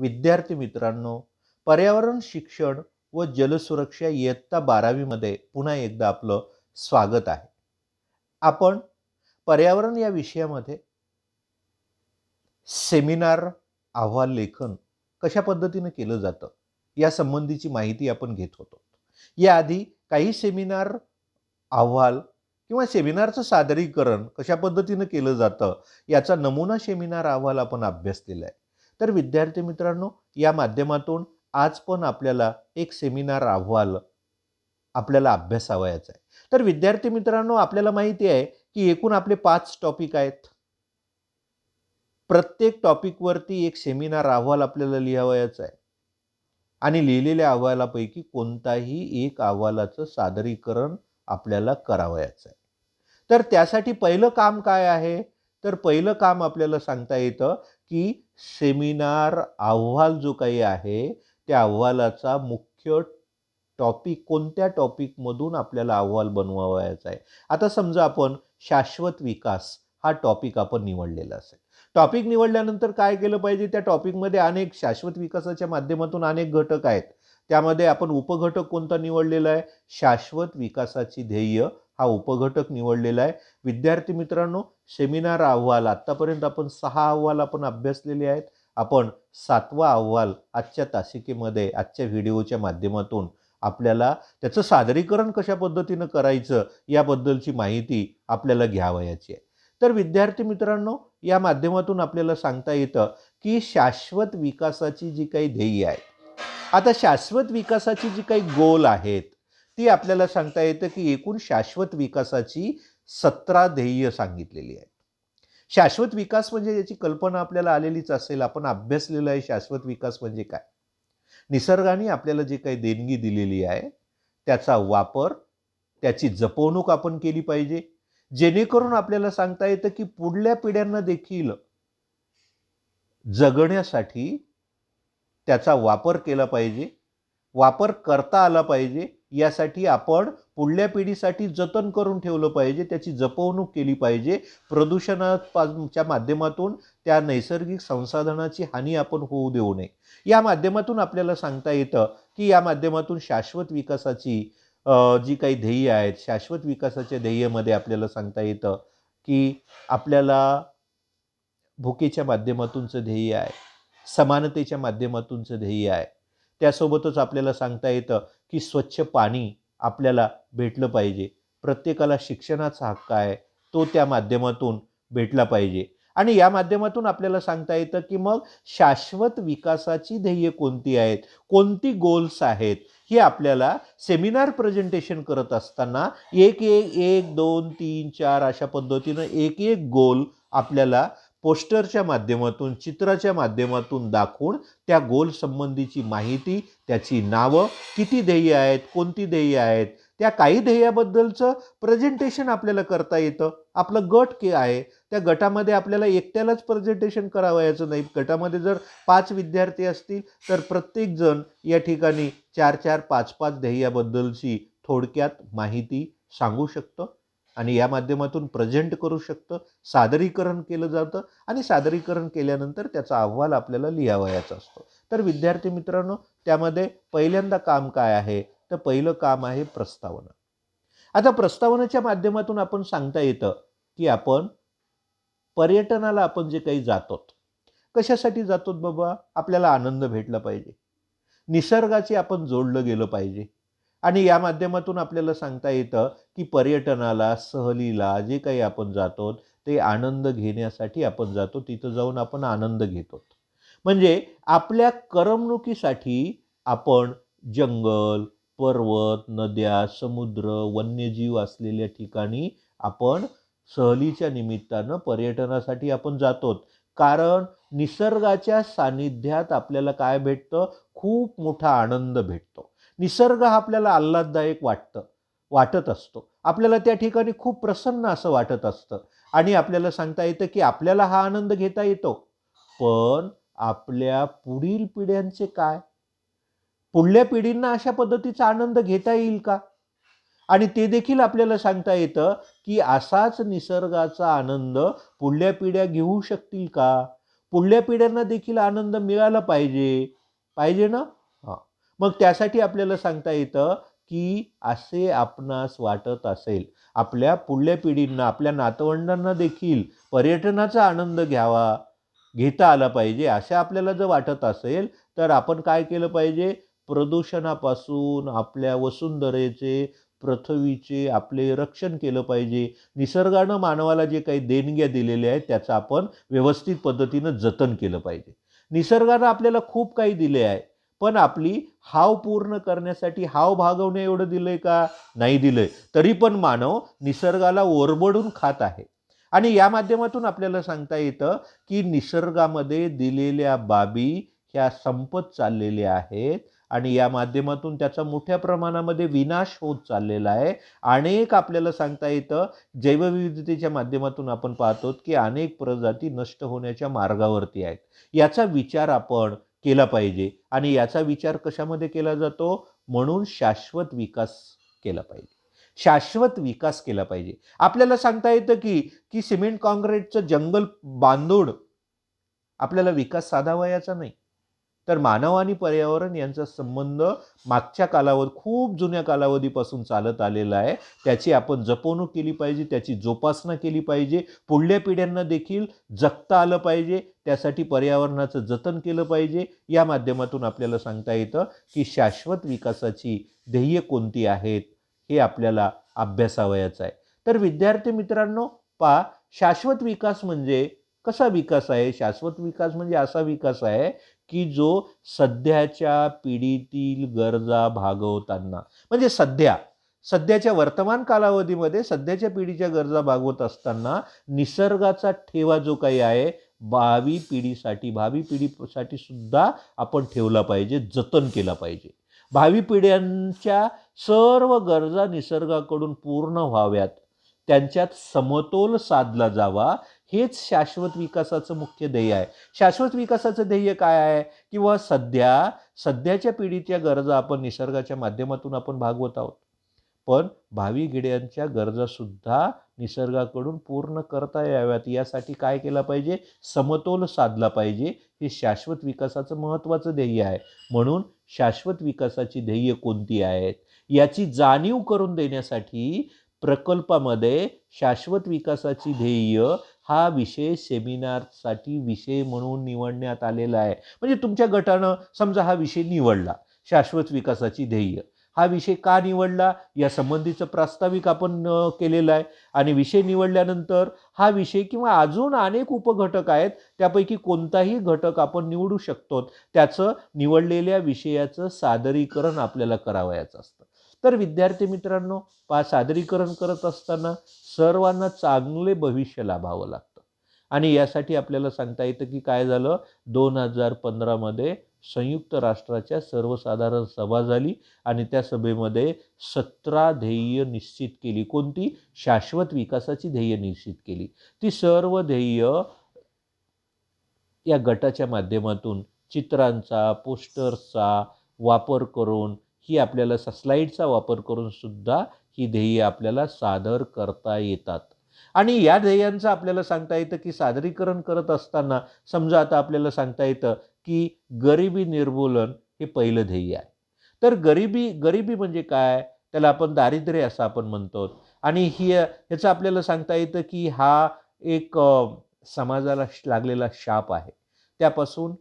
विद्यार्थी मित्रांनो पर्यावरण शिक्षण व जलसुरक्षा इयत्ता बारावीमध्ये पुन्हा एकदा आपलं स्वागत आहे. आपण पर्यावरण या विषयामध्ये सेमिनार अहवाल लेखन कशा पद्धतीनं केलं जातं या संबंधीची माहिती आपण घेत होतो. याआधी काही सेमिनार अहवाल किंवा सेमिनारचं सादरीकरण कशा पद्धतीनं केलं जातं याचा नमुना सेमिनार अहवाल आपण अभ्यासलेला आहे तर विद्यार्थी मित्रांनो या माध्यमातून आज पण आपल्याला एक सेमिनार अहवाल आपल्याला अभ्यासावयाचा आहे. तर विद्यार्थी मित्रांनो आपल्याला माहिती आहे की एकूण आपले पाच टॉपिक आहेत. प्रत्येक टॉपिकवरती एक सेमिनार अहवाल आपल्याला लिहावयाचा आहे. आणि लिहिलेल्या अहवालापैकी कोणताही एक अहवालाचं सादरीकरण आपल्याला करावयाचं आहे. तर त्यासाठी पहिलं काम काय आहे? तर पहिलं काम आपल्याला सांगता येतं की सेमिनार अहवाल जो काही आहे त्या अहवालाचा मुख्य टॉपिक कोणत्या टॉपिकमधून आपल्याला अहवाल बनवावयाचा आहे? आता समजा आपण शाश्वत विकास हा टॉपिक आपण निवडलेला असेल. टॉपिक निवडल्यानंतर काय केलं पाहिजे? त्या टॉपिकमध्ये अनेक शाश्वत विकासाच्या माध्यमातून अनेक घटक आहेत. त्यामध्ये आपण उपघटक कोणता निवडलेला आहे? शाश्वत विकासाची ध्येय हा उपघटक निवडलेला आहे. विद्यार्थी मित्रांनो सेमिनार अहवाल आत्तापर्यंत आपण सहा अहवाल आपण अभ्यासलेले आहेत. आपण सातवा अहवाल आजच्या तासिकेमध्ये आजच्या व्हिडिओच्या माध्यमातून आपल्याला त्याचं सादरीकरण कशा पद्धतीनं करायचं याबद्दलची माहिती आपल्याला घ्यावयाची आहे. तर विद्यार्थी मित्रांनो या माध्यमातून आपल्याला सांगता येतं की शाश्वत विकासाची जी काही ध्येय आहे आता शाश्वत विकासाची जी काही गोल आहेत ती आपल्याला सांगता येतं की एकूण शाश्वत विकासाची सतरा ध्येय सांगितलेली आहेत. शाश्वत विकास म्हणजे याची कल्पना आपल्याला आलेलीच असेल आपण अभ्यासलेलं आहे शाश्वत विकास म्हणजे काय? निसर्गाने आपल्याला जे काही देणगी दिलेली आहे त्याचा वापर त्याची जपवणूक आपण केली पाहिजे जेणेकरून आपल्याला सांगता येतं की पुढल्या पिढ्यांना देखील जगण्यासाठी त्याचा वापर केला पाहिजे वापर करता आला पाहिजे यासाठी आपण पुढल्या पिढीसाठी जतन करून ठेवलं पाहिजे त्याची जपवणूक केली पाहिजे. प्रदूषणाच्या माध्यमातून त्या नैसर्गिक संसाधनाची हानी आपण होऊ देऊ नये. या माध्यमातून आपल्याला सांगता येतं की या माध्यमातून शाश्वत विकासाची जी काही ध्येय आहेत शाश्वत विकासाच्या ध्येयामध्ये आपल्याला सांगता येतं की आपल्याला भुकेच्या माध्यमातूनचं ध्येय आहे समानतेच्या माध्यमातूनचं ध्येय आहे. त्यासोबतच आपल्याला सांगता येतं की स्वच्छ पाणी आपल्याला भेटलं पाहिजे. प्रत्येकाला शिक्षणाचा हक्क आहे तो त्या माध्यमातून भेटला पाहिजे. आणि या माध्यमातून आपल्याला सांगता येतं की मग शाश्वत विकासाची ध्येय कोणती आहेत? कोणती गोल्स आहेत? हे आपल्याला सेमिनार प्रेझेंटेशन करत असताना एक एक एक दोन तीन चार अशा पद्धतीनं एक एक गोल आपल्याला पोस्टरच्या माध्यमातून चित्राच्या माध्यमातून दाखवून त्या गोलसंबंधीची माहिती त्याची नावं किती ध्येय आहेत कोणती ध्येय आहेत त्या काही ध्येयाबद्दलचं प्रेझेंटेशन आपल्याला करता येतं. आपलं गट के आहे. त्या गटामध्ये आपल्याला एकट्यालाच प्रेझेंटेशन करावयाचं नाही. गटामध्ये जर पाच विद्यार्थी असतील तर प्रत्येकजण या ठिकाणी चार चार पाच पाच ध्येयाबद्दलची थोडक्यात माहिती सांगू शकतं. आणि या माध्यमातून प्रेझेंट करू शकतं सादरीकरण केलं जातं आणि सादरीकरण केल्यानंतर त्याचा अहवाल आपल्याला लिहावयाचा असतो. तर विद्यार्थी मित्रांनो त्यामध्ये पहिल्यांदा काम काय आहे? तर पहिलं काम आहे प्रस्तावना. आता प्रस्तावनेच्या माध्यमातून आपण सांगता येतं की आपण पर्यटनाला आपण जे काही जातो कशासाठी जातो बाबा? आपल्याला आनंद भेटला पाहिजे. निसर्गाची आपण जोडलं गेलं पाहिजे. आणि या माध्यमातून आपल्याला सांगता येतं की पर्यटनाला सहलीला जे काही आपण जातो ते आनंद घेण्यासाठी आपण जातो तिथं जाऊन आपण आनंद घेतो. म्हणजे आपल्या करमणुकीसाठी आपण जंगल पर्वत नद्या समुद्र वन्यजीव असलेल्या ठिकाणी आपण सहलीच्या निमित्तानं पर्यटनासाठी आपण जातो कारण निसर्गाच्या सानिध्यात आपल्याला काय भेटतं? खूप मोठा आनंद भेटतो. निसर्ग हा आपल्याला आल्हाददायक वाटतं वाटत असतो. आपल्याला त्या ठिकाणी खूप प्रसन्न असं वाटत असतं. आणि आपल्याला सांगता येतं की आपल्याला हा आनंद घेता येतो. पण आपल्या पुढील पिढ्यांचे काय? पुढल्या पिढींना अशा पद्धतीचा आनंद घेता येईल का? आणि ते देखील आपल्याला सांगता येतं की असाच निसर्गाचा आनंद पुढल्या पिढ्या घेऊ शकतील का? पुढल्या पिढ्यांना देखील आनंद मिळाला पाहिजे. पाहिजे ना? मग त्यासाठी आपल्याला सांगता येतं की असे आपणास वाटत असेल आपल्या पुढल्या पिढींना आपल्या नातवंडांना देखील पर्यटनाचा आनंद घ्यावा घेता आला पाहिजे असे आपल्याला जर वाटत असेल तर आपण काय केलं पाहिजे? प्रदूषणापासून आपल्या वसुंधरेचे पृथ्वीचे आपले रक्षण केलं पाहिजे. निसर्गानं मानवाला जे काही देणग्या दिलेल्या आहेत त्याचं आपण व्यवस्थित पद्धतीनं जतन केलं पाहिजे. निसर्गानं आपल्याला खूप काही दिले आहे. पण आपली हाव पूर्ण करण्यासाठी हाव भागवणे एवढं दिलंय का? नाही दिलंय. तरी पण मानव निसर्गाला ओरबडून खात आहे. आणि या माध्यमातून आपल्याला सांगता येतं की निसर्गामध्ये दिलेल्या बाबी ह्या संपत चाललेल्या आहेत आणि या माध्यमातून त्याचा मोठ्या प्रमाणामध्ये विनाश होत चाललेला आहे. अनेक आपल्याला सांगता येतं जैवविविधतेच्या माध्यमातून आपण पाहतो की अनेक प्रजाती नष्ट होण्याच्या मार्गावरती आहेत. याचा विचार आपण केला पाहिजे. आणि याचा विचार कशामध्ये केला जातो? म्हणून शाश्वत विकास केला पाहिजे. शाश्वत विकास केला पाहिजे. आपल्याला सांगता येतं की की सिमेंट काँक्रीटचं जंगल बांधून आपल्याला विकास साधावयाचा नाही. तर मानव आणि पर्यावरण यांचा संबंध मागच्या कालावधी खूप जुन्या कालावधीपासून चालत आलेला आहे. त्याची आपण जपवणूक केली पाहिजे त्याची जोपासना केली पाहिजे. पुढल्या पिढ्यांना देखील जगता आलं पाहिजे. त्यासाठी पर्यावरणाचं जतन केलं पाहिजे. या माध्यमातून आपल्याला सांगता येतं की शाश्वत विकासाची ध्येय कोणती आहेत हे आपल्याला अभ्यासावयाचं आहे. तर विद्यार्थी मित्रांनो पा शाश्वत विकास म्हणजे कसा विकास आहे? शाश्वत विकास म्हणजे असा विकास आहे की जो सध्याच्या पिढीतील गरजा भागवताना म्हणजे सध्या सध्याच्या वर्तमान कालावधीमध्ये सध्याच्या पिढीच्या गरजा भागवत असताना निसर्गाचा ठेवा जो काही आहे भावी पिढीसाठी भावी पिढीसाठी सुद्धा आपण ठेवला पाहिजे जतन केला पाहिजे. भावी पिढ्यांच्या सर्व गरजा निसर्गाकडून पूर्ण व्हाव्यात. त्यांच्यात समतोल साधला जावा. हेच शाश्वत विकासाचं मुख्य ध्येय आहे. शाश्वत विकासाचं ध्येय काय आहे? किंवा सध्या सध्याच्या पिढीच्या गरजा आपण निसर्गाच्या माध्यमातून आपण भागवत आहोत. पण भावी गिड्यांच्या गरजासुद्धा निसर्गाकडून पूर्ण करता याव्यात. यासाठी काय केलं पाहिजे? समतोल साधला पाहिजे. हे शाश्वत विकासाचं महत्त्वाचं ध्येय आहे. म्हणून शाश्वत विकासाची ध्येय कोणती आहेत? याची जाणीव करून देण्यासाठी प्रकल्पामध्ये शाश्वत विकासाची ध्येय हा विषय सेमिनारसाठी विषय म्हणून निवडण्यात आलेला आहे. म्हणजे तुमच्या गटानं समजा हा विषय निवडला शाश्वत विकासाची ध्येय. हा विषय का निवडला? या संबंधीचं प्रास्ताविक आपण केलेलं आहे. आणि विषय निवडल्यानंतर हा विषय किंवा अजून अनेक उपघटक आहेत त्यापैकी कोणताही घटक आपण निवडू शकतो त्याचं निवडलेल्या विषयाचं सादरीकरण आपल्याला करावयाचं असतं. तर विद्यार्थी मित्रांनो पा सादरीकरण करत असताना सर्वांना चांगले भविष्य लाभावं लागतं. आणि यासाठी आपल्याला सांगता येतं की काय झालं? दोन हजार पंधरामध्ये संयुक्त राष्ट्राच्या सर्वसाधारण सभा झाली आणि त्या सभेमध्ये सतरा ध्येय निश्चित केली. कोणती? शाश्वत विकासाची ध्येय निश्चित केली. ती सर्व ध्येय या गटाच्या माध्यमातून चित्रांचा पोस्टर्सचा वापर करून ही आपल्याला स्लाईडचा वापर करून सुद्धा ही ध्येय आपल्याला सादर करता येतात. आणि या ध्येयांचं आपल्याला सांगता येतं की सादरीकरण करत असताना समजा आता आपल्याला सांगता येतं की गरिबी निर्मूलन हे पहिलं ध्येय आहे. तर गरिबी गरिबी म्हणजे काय? त्याला आपण दारिद्र्य असं आपण म्हणतो. आणि ही ह्याचं आपल्याला सांगता येतं की हा एक समाजाला लागलेला शाप आहे. त्यापासून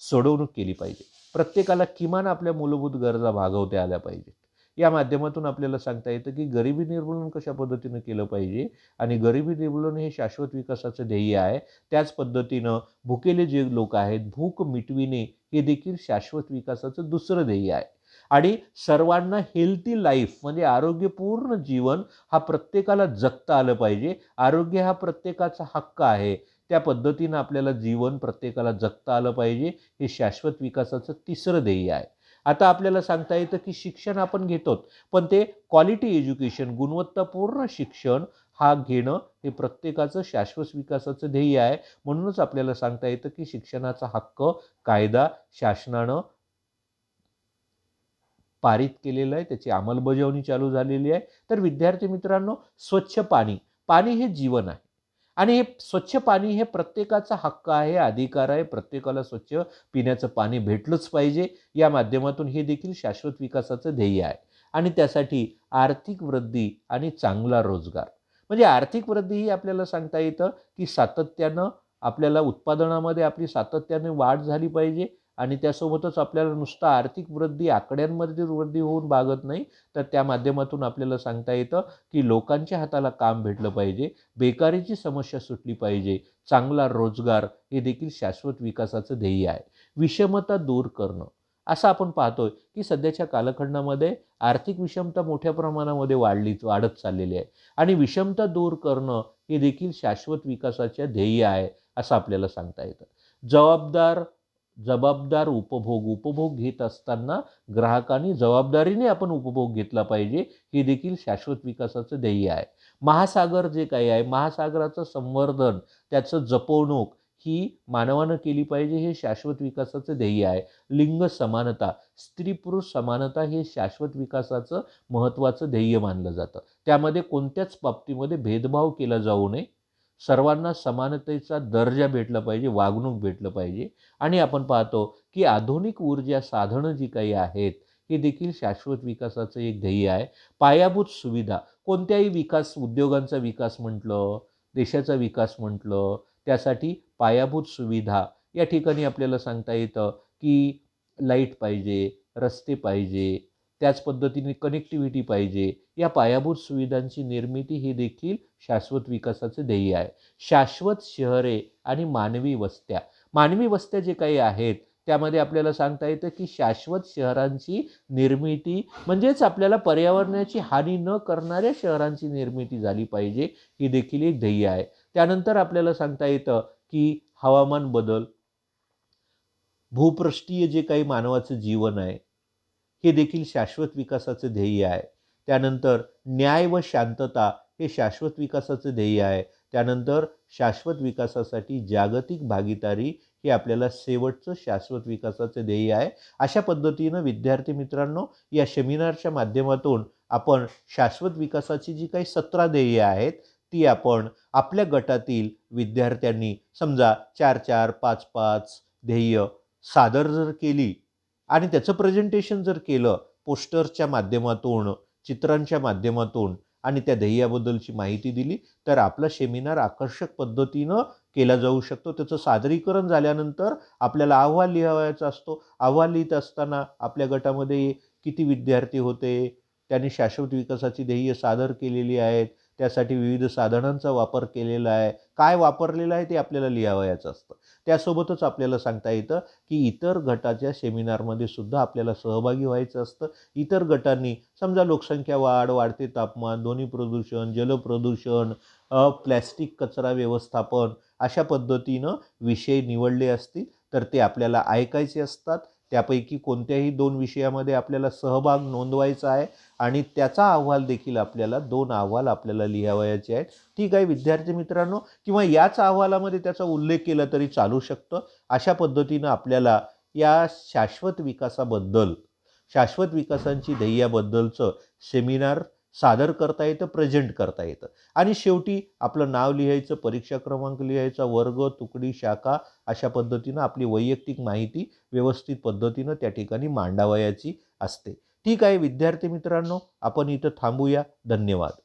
सोडवणूक केली पाहिजे. प्रत्येकाला किमान आपल्या मूलभूत गरजा भागवत्या आल्या पाहिजेत. या माध्यमातून आपल्याला सांगता येतं की गरिबी निर्मूलन कशा पद्धतीनं केलं पाहिजे आणि गरिबी निर्मूलन हे शाश्वत विकासाचं ध्येय आहे. त्याच पद्धतीनं भुकेले जे लोक आहेत भूक मिटविणे हे देखील शाश्वत विकासाचं दुसरं ध्येय आहे. आणि सर्वांना हेल्थी लाईफ म्हणजे आरोग्यपूर्ण जीवन हा प्रत्येकाला जगता आलं पाहिजे. आरोग्य हा प्रत्येकाचा हक्क आहे. त्या पद्धतीनं आपल्याला जीवन प्रत्येकाला जगता आलं पाहिजे. हे शाश्वत विकासाचं तिसरं ध्येय आहे. आता आपल्याला सांगता येतं की शिक्षण आपण घेतो पण ते क्वालिटी एज्युकेशन गुणवत्तापूर्ण शिक्षण हा घेणं हे प्रत्येकाचं शाश्वत विकासाचं ध्येय आहे. म्हणूनच आपल्याला सांगता येतं की शिक्षणाचा हक्क कायदा शासनानं पारित केलेलं आहे त्याची अंमलबजावणी चालू झालेली आहे. तर विद्यार्थी मित्रांनो स्वच्छ पाणी पाणी हे जीवन आहे. आणि हे स्वच्छ पाणी हे प्रत्येकाचा हक्क आहे अधिकार आहे. प्रत्येकाला स्वच्छ पिण्याचं पाणी भेटलंच पाहिजे. या माध्यमातून हे देखील शाश्वत विकासाचं ध्येय आहे. आणि त्यासाठी आर्थिक वृद्धी आणि चांगला रोजगार. म्हणजे आर्थिक वृद्धी ही आपल्याला सांगता येतं की सातत्यानं आपल्याला उत्पादनामध्ये आपली सातत्याने वाढ झाली पाहिजे. आणि त्यासोबतच आपल्याला नुसतं आर्थिक वृद्धी आकड्यांमध्ये वृद्धी होऊन भागत नाही तर त्या माध्यमातून आपल्याला सांगता येतं की लोकांच्या हाताला काम भेटलं पाहिजे बेकारीची समस्या सुटली पाहिजे चांगला रोजगार हे देखील शाश्वत विकासाचं ध्येय आहे. विषमता दूर करणं. असं आपण पाहतोय की सध्याच्या कालखंडामध्ये आर्थिक विषमता मोठ्या प्रमाणामध्ये वाढली वाढत चाललेली आहे. आणि विषमता दूर करणं हे देखील शाश्वत विकासाच्या ध्येय आहे असं आपल्याला सांगता येतं. जबाबदार जबाबदार उपभोग उपभोग घेत असताना ग्राहकांनी जबाबदारीने आपण उपभोग घेतला पाहिजे हे देखील शाश्वत विकासाचं ध्येय आहे. महासागर जे काही आहे महासागराचं संवर्धन त्याचं जपवणूक ही मानवानं केली पाहिजे हे शाश्वत विकासाचं ध्येय आहे. लिंग समानता स्त्री पुरुष समानता हे शाश्वत विकासाचं महत्त्वाचं ध्येय मानलं जातं. त्यामध्ये कोणत्याच बाबतीमध्ये भेदभाव केला जाऊ नये. सर्वांना समानतेचा दर्जा भेटला पाहिजे वागणूक भेटलं पाहिजे. आणि आपण पाहतो की आधुनिक ऊर्जा साधनं जी काही आहेत हे देखील शाश्वत विकासाचं एक ध्येय आहे. पायाभूत सुविधा कोणत्याही विकास उद्योगांचा विकास म्हटलं देशाचा विकास म्हटलं त्यासाठी पायाभूत सुविधा या ठिकाणी आपल्याला सांगता येतं की लाइट पाहिजे रस्ते पाहिजे त्याच पद्धतीने कनेक्टिव्हिटी पाहिजे. या पायाभूत सुविधांची निर्मिती ही देखील शाश्वत विकासाचे ध्येय आहे. शाश्वत शहरे आणि मानवी वस्त्या. मानवी वस्त्या जे काही आहेत त्यामध्ये आपल्याला सांगता येतं की शाश्वत शहरांची निर्मिती म्हणजेच आपल्याला पर्यावरणाची हानी न करणाऱ्या शहरांची निर्मिती झाली पाहिजे ही देखील एक ध्येय आहे. त्यानंतर आपल्याला सांगता येतं की हवामान बदल भूपृष्ठीय जे काही मानवाचं जीवन आहे हे देखील शाश्वत विकासाचं ध्येय आहे. त्यानंतर न्याय व शांतता हे शाश्वत विकासाचं ध्येय आहे. त्यानंतर शाश्वत विकासासाठी जागतिक भागीदारी हे आपल्याला शेवटचं शाश्वत विकासाचं ध्येय आहे. अशा पद्धतीनं विद्यार्थी मित्रांनो या सेमिनारच्या माध्यमातून आपण शाश्वत विकासाची जी काही सतरा ध्येय आहेत ती आपण आपल्या गटातील विद्यार्थ्यांनी समजा चार चार पाच पाच ध्येय सादर जर केली आणि त्याचं प्रेझेंटेशन जर केलं पोस्टरच्या माध्यमातून चित्रांच्या माध्यमातून आणि त्या ध्येयाबद्दलची माहिती दिली तर आपला सेमिनार आकर्षक पद्धतीनं केला जाऊ शकतो. त्याचं सादरीकरण झाल्यानंतर आपल्याला अहवाल लिहावायचा असतो. अहवाल लिहित असताना आपल्या गटामध्ये किती विद्यार्थी होते? त्यांनी शाश्वत विकासाची ध्येय सादर केलेली आहेत. त्यासाठी विविध साधनांचा वापर केलेला आहे. काय वापरलेलं आहे ते आपल्याला लिहावयाचं असतं. त्यासोबतच आपल्याला सांगता येतं की इतर गटाच्या सेमिनारमध्ये सुद्धा आपल्याला सहभागी व्हायचं असतं. इतर गटांनी समजा लोकसंख्या वाढ वाढते तापमान ध्वनी प्रदूषण जलप्रदूषण प्लॅस्टिक कचरा व्यवस्थापन अशा पद्धतीनं विषय निवडले असतील तर ते आपल्याला ऐकायचे असतात. त्यापैकी कोणत्याही दोन विषयामध्ये आपल्याला सहभाग नोंदवायचा आहे आणि त्याचा अहवाल देखील आपल्याला दोन अहवाल आपल्याला लिहावयाचे आहेत. ठीक आहे विद्यार्थी मित्रांनो किंवा याच अहवालामध्ये त्याचा उल्लेख केला तरी चालू शकतं. अशा पद्धतीनं आपल्याला या शाश्वत विकासाबद्दल शाश्वत विकासांची ध्येयाबद्दलचं सेमिनार सादर करता येतं प्रेझेंट करता येतं. आणि शेवटी आपलं नाव लिहायचं परीक्षा क्रमांक लिहायचा वर्ग तुकडी शाखा अशा पद्धतीनं आपली वैयक्तिक माहिती व्यवस्थित पद्धतीनं त्या ठिकाणी मांडावयाची असते. ठीक आहे विद्यार्थी मित्रांनो आपण इथं थांबूया. धन्यवाद.